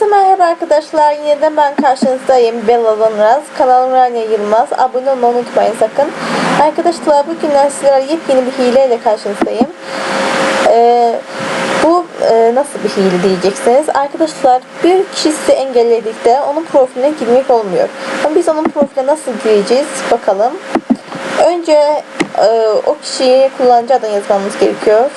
Herkese merhaba arkadaşlar. Yine de ben karşınızdayım. Bella Lanraz. Kanalım Rania Yılmaz. Abone olmayı unutmayın sakın. Arkadaşlar bugün sizlere yepyeni bir hileyle karşınızdayım. Ee, bu e, nasıl bir hile diyeceksiniz. Arkadaşlar bir kişi sizi engelledikte onun profiline girmek olmuyor. Ama biz onun profiline nasıl gireceğiz bakalım. Önce e, o kişiyi kullanıcı adını yazmamız gerekiyor.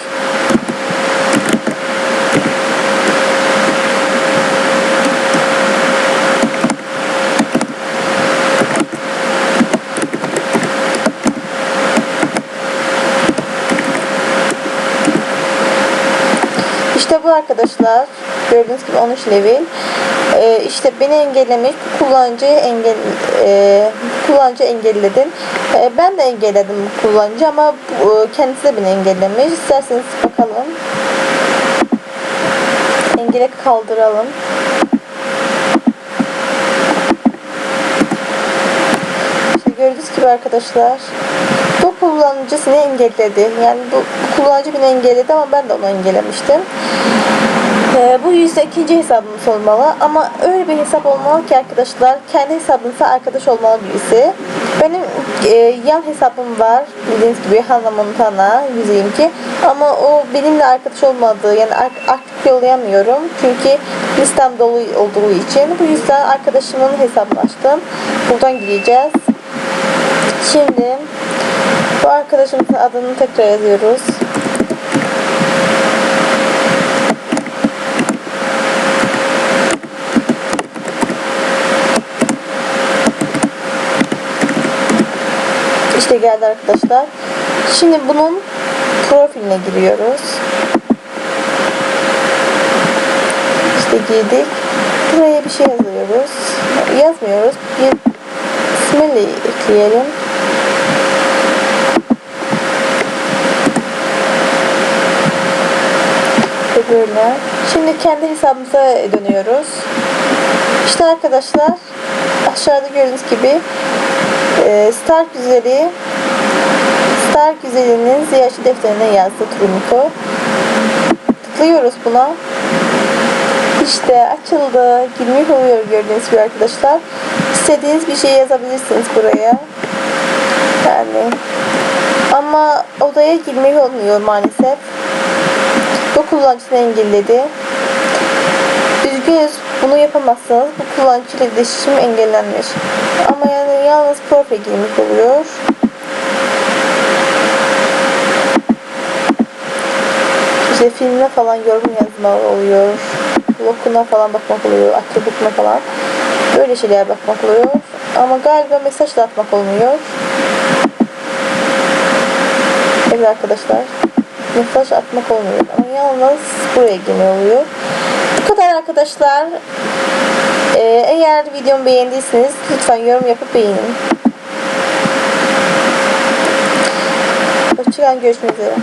İşte bu arkadaşlar. Gördüğünüz gibi 13 level ee, işte beni engellemiş kullanıcıyı engel e, kullanıcı engelledim Ee, ben de engelledim kullanıcı ama bu, kendisi de beni engellemiş. İsterseniz bakalım. Engele kaldıralım. İşte gördüğünüz gibi arkadaşlar bu kullanıcı seni engelledi. Yani bu, bu kullanıcı beni engelledi ama ben de onu engellemiştim. Ee, bu yüzde ikinci hesabımız olmalı ama öyle bir hesap olmalı ki arkadaşlar kendi hesabınızla arkadaş olmalı birisi. Benim e, yan hesabım var bildiğiniz gibi Hannah Montana ki ama o benimle arkadaş olmadığı yani aktif yollayamıyorum çünkü listem dolu olduğu için bu yüzden arkadaşımın hesabını açtım. Buradan gireceğiz. Şimdi arkadaşımızın adını tekrar yazıyoruz. İşte geldi arkadaşlar. Şimdi bunun profiline giriyoruz. İşte girdik. Buraya bir şey yazıyoruz. Yazmıyoruz. Bir ismiyle ekleyelim. Böyle. Şimdi kendi hesabımıza dönüyoruz. İşte arkadaşlar aşağıda gördüğünüz gibi e, Star Güzeli Star Güzeli'nin ziyaretçi defterine yazdı Trumiko. Tıklıyoruz buna. İşte açıldı. Girmek oluyor gördüğünüz gibi arkadaşlar. İstediğiniz bir şey yazabilirsiniz buraya. Yani ama odaya girmek olmuyor maalesef. Bu kullanıcısını engelledi. Üzgünüz bunu yapamazsanız bu kullanıcıyla iletişim engellenmiş. Ama yani yalnız profil girmek oluyor. İşte filmine falan yorum yazma oluyor. Bloguna falan bakmak oluyor. Atributuna falan. Böyle şeyler bakmak oluyor. Ama galiba mesaj da atmak olmuyor. Evet arkadaşlar mesaj atmak olmuyor. Ama yalnız buraya girme oluyor. Bu kadar arkadaşlar. Ee, eğer videomu beğendiyseniz lütfen yorum yapıp beğenin. Hoşçakalın görüşmek üzere.